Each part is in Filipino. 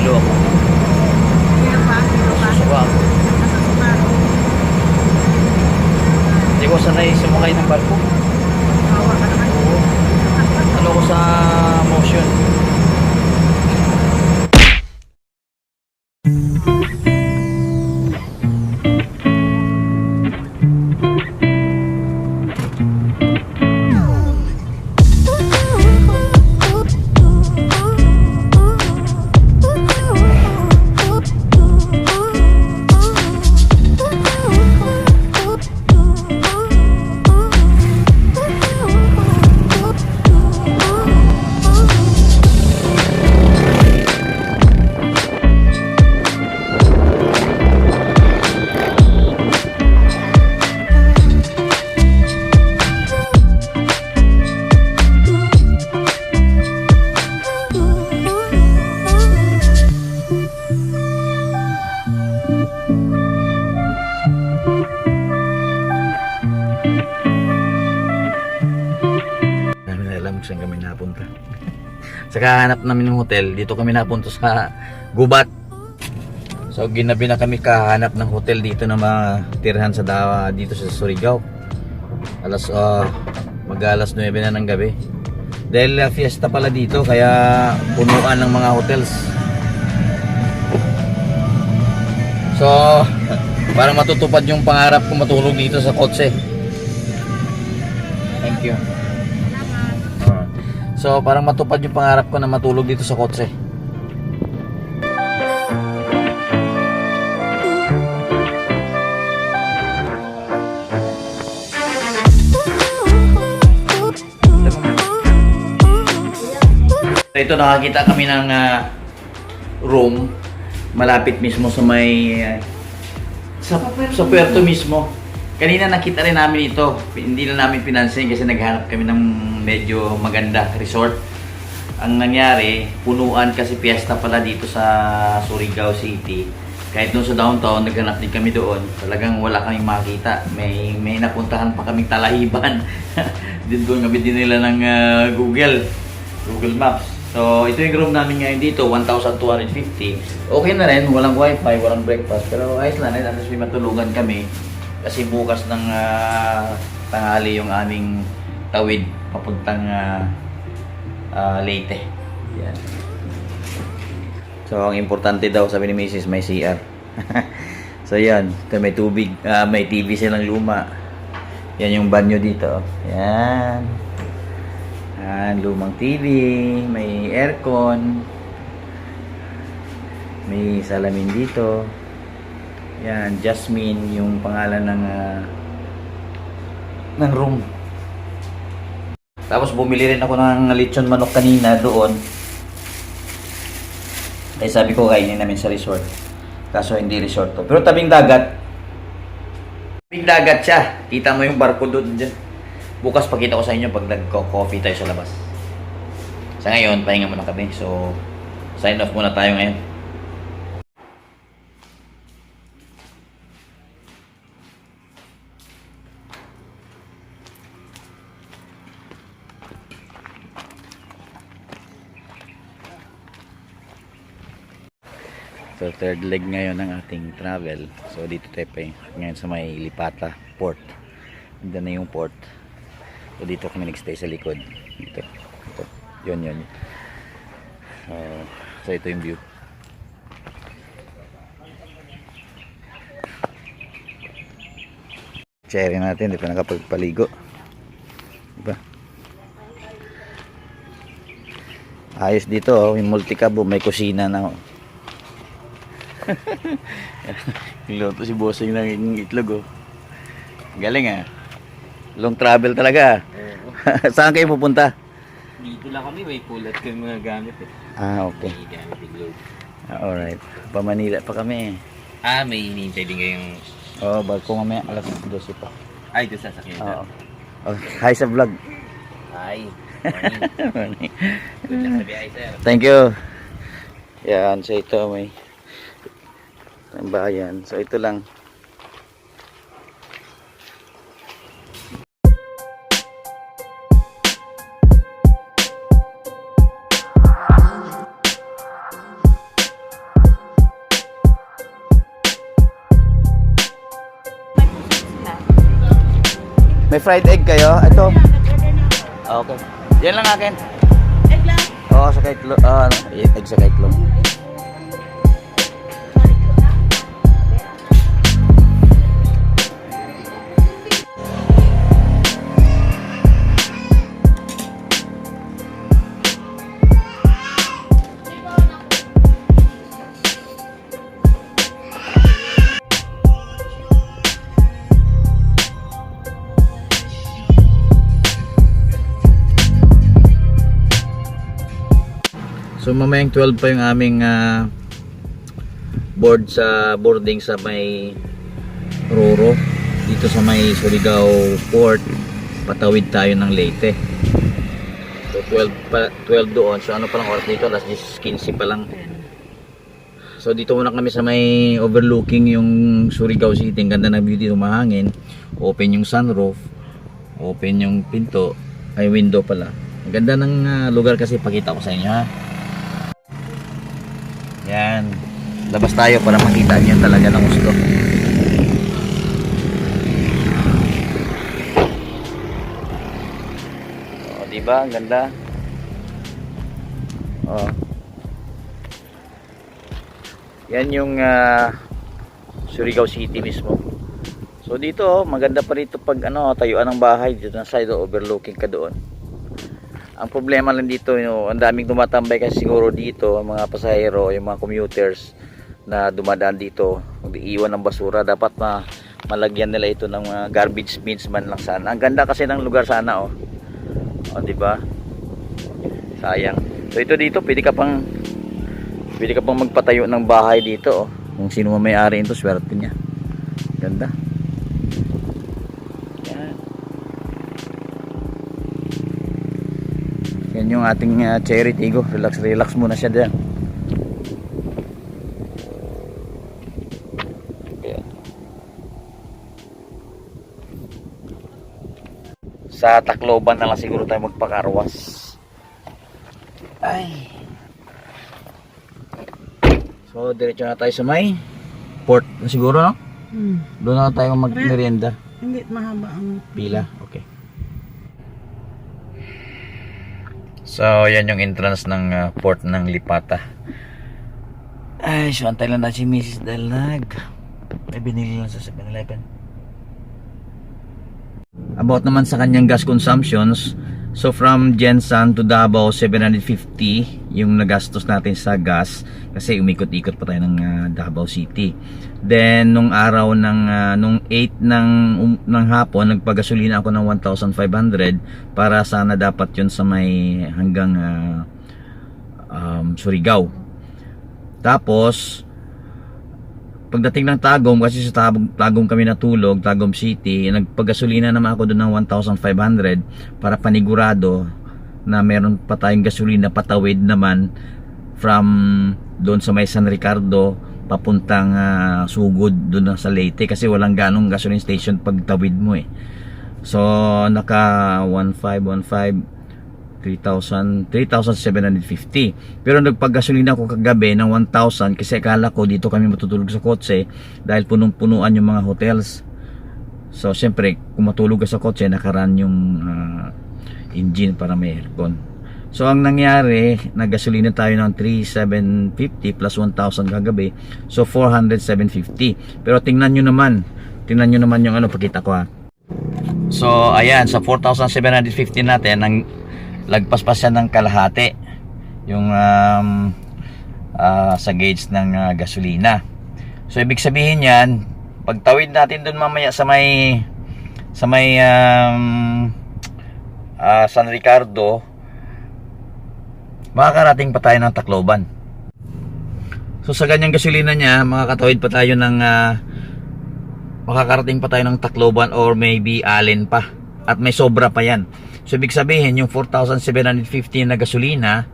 Hilo ako. Kaya pa, kaya pa. Susuka ako. Nasusuka. Hindi ko sanay sumakay ng barko. Sa kahanap namin ng hotel, dito kami napunta sa Gubat. So ginabi na kami kahanap ng hotel dito na matirhan sa dawa dito sa Surigao. Alas uh, mag alas 9 na ng gabi. Dahil uh, fiesta pala dito kaya punuan ng mga hotels. So para matutupad yung pangarap ko matulog dito sa kotse. Thank you. So, parang matupad yung pangarap ko na matulog dito sa kotse. Ito nakakita kami ng ah, room malapit mismo sa may ah, sa, sa puerto mismo. Kanina nakita rin namin ito. Hindi na namin pinansin kasi naghanap kami ng medyo maganda resort. Ang nangyari, punuan kasi piyesta pala dito sa Surigao City. Kahit doon sa downtown, naghanap din kami doon. Talagang wala kaming makita. May may napuntahan pa kaming talahiban. din doon kami din nila ng ah, Google. Google Maps. So, ito yung room namin ngayon dito, 1,250. Okay na rin, walang wifi, walang breakfast. Pero ayos lang, at least may matulugan kami. Kasi bukas ng ah, tanghali yung aming tawid papuntang ah, ah, Leyte. Yan. So, ang importante daw, sabi ni Mrs. may CR. so, yan. May tubig, ah, may TV silang luma. Yan yung banyo dito. Yan. Yan, lumang TV, may aircon, may salamin dito. Yan, Jasmine, yung pangalan ng ah, ng room. Tapos bumili rin ako ng lechon manok kanina doon. Eh sabi ko kainin namin sa resort. Kaso hindi resort to. Pero tabing dagat. Tabing dagat siya. Kita mo yung barko doon dyan. Bukas pakita ko sa inyo pag nagko-coffee tayo sa labas. Sa ngayon, pahinga muna kami. So, sign off muna tayo ngayon. So third leg ngayon ng ating travel. So dito pa eh, ngayon sa may Lipata Port. Ito na yung port. So dito kami nagstay sa likod. Dito. Ito. Yun yun. So, so ito yung view. Cherry natin. Dito nakapagpaligo. Diba? Ayos dito oh. Yung multicab oh. May kusina na oh. Niluto si Bossing ng itlog oh. Galing ah. Long travel talaga. ah. Saan kayo pupunta? Dito lang kami, may pulat kami mga gamit eh. Ah, okay. May gamit yung. Ah, Alright. Pa Manila pa kami. Ah, may hinihintay din kayong... Oo, oh, bagko mamaya alas 12 pa. Ay, doon sasakyan Oo. oh. Hi sa vlog. Ay, morning. Good luck sa biyahe, sir. Thank you. Yan, so ito may ng bayan. So ito lang. May fried egg kayo? Ito. Ah, okay. Yan lang akin. Egg lang. Oo, oh, sa kahit lo. Ah, ano, uh, egg sa kahit lo. Mamayang 12 pa yung aming ah, board sa boarding sa may Roro. Dito sa may Surigao Port patawid tayo ng Leyte. So 12, pa, 12 doon. So ano pa lang oras dito? Alas 10, 15 pa lang. So dito muna kami sa may overlooking yung Surigao City. Ang ganda ng view dito mahangin. Open yung sunroof. Open yung pinto. Ay window pala. Ang ganda ng ah, lugar kasi pakita ko sa inyo ha yan. Labas tayo para makita niyo talaga ng gusto. Oh, di ba? Ang ganda. Oh. Yan yung ah, Surigao City mismo. So dito, oh, maganda pa rito pag ano, tayuan ng bahay dito na side oh, overlooking ka doon. Ang problema lang dito, you ang daming tumatambay kasi siguro dito, ang mga pasahero, yung mga commuters na dumadaan dito, iiwan ng basura, dapat ma malagyan nila ito ng mga garbage bins man lang sana. Ang ganda kasi ng lugar sana, oh. Oh, di ba? Sayang. So ito dito, pwede ka pang pwede ka pang magpatayo ng bahay dito, oh. Kung sino man may-ari nito, swerte niya. Ganda. Yan yung ating uh, cherry tigo. Relax, relax muna siya dyan. Yan. Sa Tacloban na lang siguro tayo magpakarwas. Ay. So, diretso na tayo sa may port na siguro, no? Hmm. Doon na tayo magmerienda. Hindi mahaba ang Pila, okay. So, yan yung entrance ng uh, port ng Lipata. Ay, so antay lang na si Mrs. Dalag. May binili lang sa 7-Eleven. About naman sa kanyang gas consumptions, so from Jensan to Davao, 750 yung nagastos natin sa gas kasi umikot-ikot pa tayo ng uh, Davao City. Then nung araw ng uh, nung 8 ng um, ng hapon nagpagasolina ako ng 1,500 para sana dapat 'yun sa may hanggang uh, um, Surigao. Tapos pagdating ng Tagum kasi sa Tagum, Tagum kami natulog, Tagum City, nagpagasolina naman ako doon ng 1,500 para panigurado na meron pa tayong gasolina patawid naman from doon sa may San Ricardo papuntang ah, Sugod doon sa Leyte kasi walang ganong gasoline station pagtawid mo eh. So naka 1515 3,000 3,750 pero nagpagasolina ako kagabi ng 1,000 kasi akala ko dito kami matutulog sa kotse dahil punong-punuan yung mga hotels. So syempre kung matulog ka sa kotse nakaran yung ah, engine para may aircon. So ang nangyari nagasolina tayo ng 3,750 plus 1,000 kagabi. So 400,750 pero tingnan nyo naman tingnan nyo naman yung ano pakita ko ha. So ayan, sa 4,750 natin, ang lagpas pa siya ng kalahati yung um, ah, sa gauge ng ah, gasolina. So ibig sabihin yan, pagtawid natin doon mamaya sa may sa may um, ah, San Ricardo, makakarating pa tayo ng Tacloban. So sa ganyang gasolina niya, makakatawid pa tayo ng ah, makakarating pa tayo ng Tacloban or maybe Allen pa. At may sobra pa yan. So ibig sabihin, yung 4,750 na gasolina,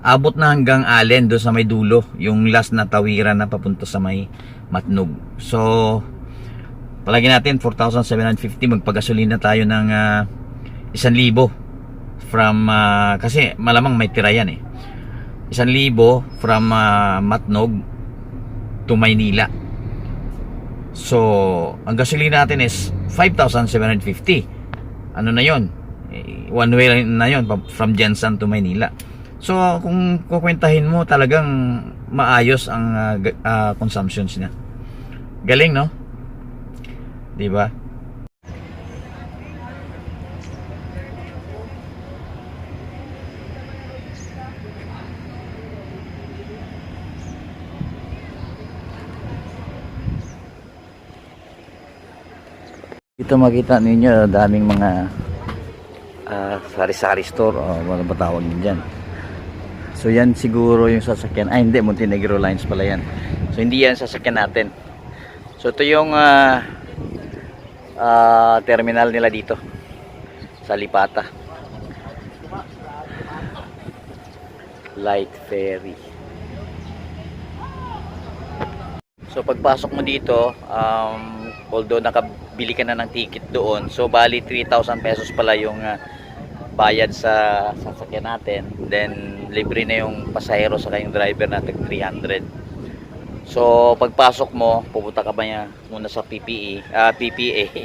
abot na hanggang Allen doon sa may dulo. Yung last na tawiran na papunta sa may Matnog. So, palagi natin 4,750 magpagasolina tayo ng uh, 1,000 from ah, kasi malamang may tira yan eh 1,000 from ah, Matnog to Maynila so ang gasolina natin is 5,750 ano na yon eh, one way na yon from Jensen to Maynila. So kung kukwentahin mo talagang maayos ang ga- ah, consumptions niya. Galing no? Di ba Dito makita ninyo daming mga ah, sari-sari store o ano ba tawag din dyan. So yan siguro yung sasakyan. Ay hindi, Montenegro Lines pala yan. So hindi yan sasakyan natin. So ito yung ah, ah, terminal nila dito sa Lipata. Light ferry. So pagpasok mo dito, um, although nakabili ka na ng ticket doon, so bali 3,000 pesos pala yung ah, bayad sa sasakyan natin. Then libre na yung pasahero sa yung driver natin 300. So pagpasok mo, pupunta ka ba niya muna sa PPE, ah PPA.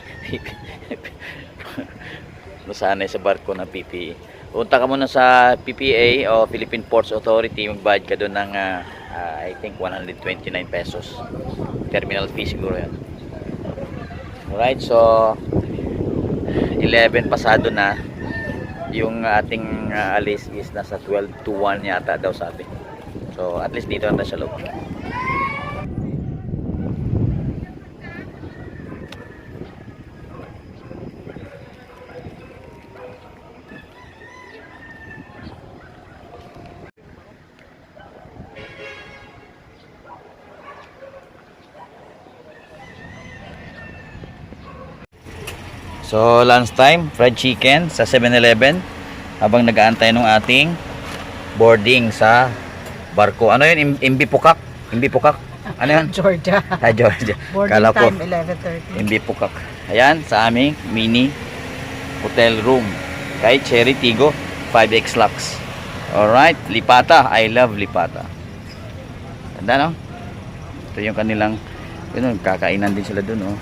Nasanay sa barko ng PPE. Punta ka muna sa PPA o Philippine Ports Authority, magbayad ka doon ng ah, ah, I think 129 pesos. Terminal fee siguro yan. Alright, so 11 pasado na yung ating ah, alis is nasa 12 to 1 yata daw sabi. So at least dito na sa loob. So lunch time, fried chicken sa 7-Eleven habang nag-aantay ng ating boarding sa barko. Ano yun? Im- Imbi Pukak? Imbi Pukak? Ano yun? Georgia. Ah, Georgia. Boarding Kala time 11.30. Imbi Pukak. Ayan, sa aming mini hotel room. Kay Cherry Tigo, 5X Lux. Alright, Lipata. I love Lipata. Tanda no? Ito yung kanilang, yun, kakainan din sila dun, oh.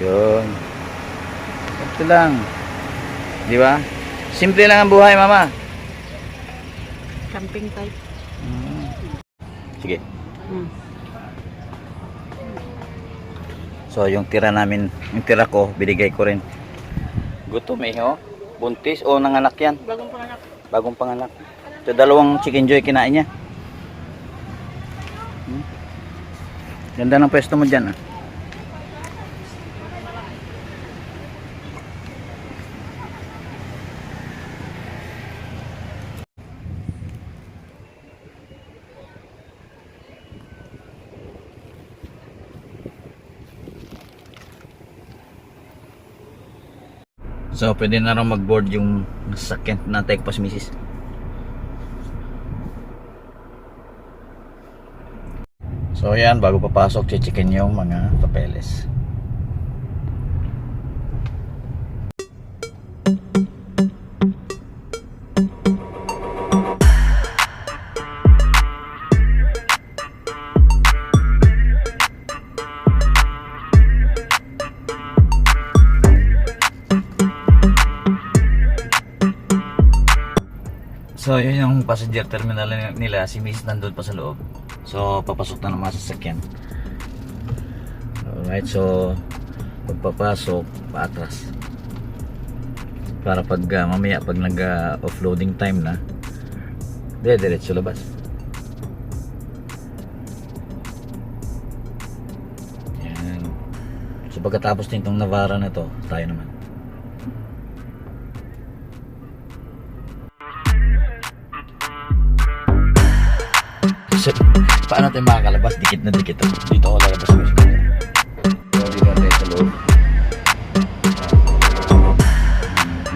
Yun. Ito lang. Di ba? Simple lang ang buhay, mama. Camping type. Sige. Hmm. So, yung tira namin, yung tira ko, binigay ko rin. Gutom eh, oh. Buntis o nanganak yan. Bagong panganak. Bagong panganak. So, dalawang chicken joy kinain niya. Hmm? Ganda ng pwesto mo dyan, ah. So, pwede na rin mag-board yung sasakyan na Tekpas Mrs. So, ayan, bago papasok, chichikin yung mga papeles. So, yun yung passenger terminal nila. Si Miss nandun pa sa loob. So, papasok na ng mga sasakyan. Alright, so pagpapasok, paatras. Para pag ah, mamaya, pag nag-offloading time na, dire diretso labas. Yan. So, pagkatapos nitong Navara na to, tayo naman. So, paano tayo makakalabas? Dikit na dikit. Dito ako lalabas tayo sa loob.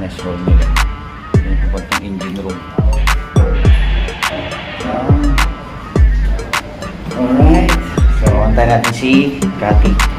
Next hall nila. Yung pupuntang engine room. Alright. So, antay natin si Cathy.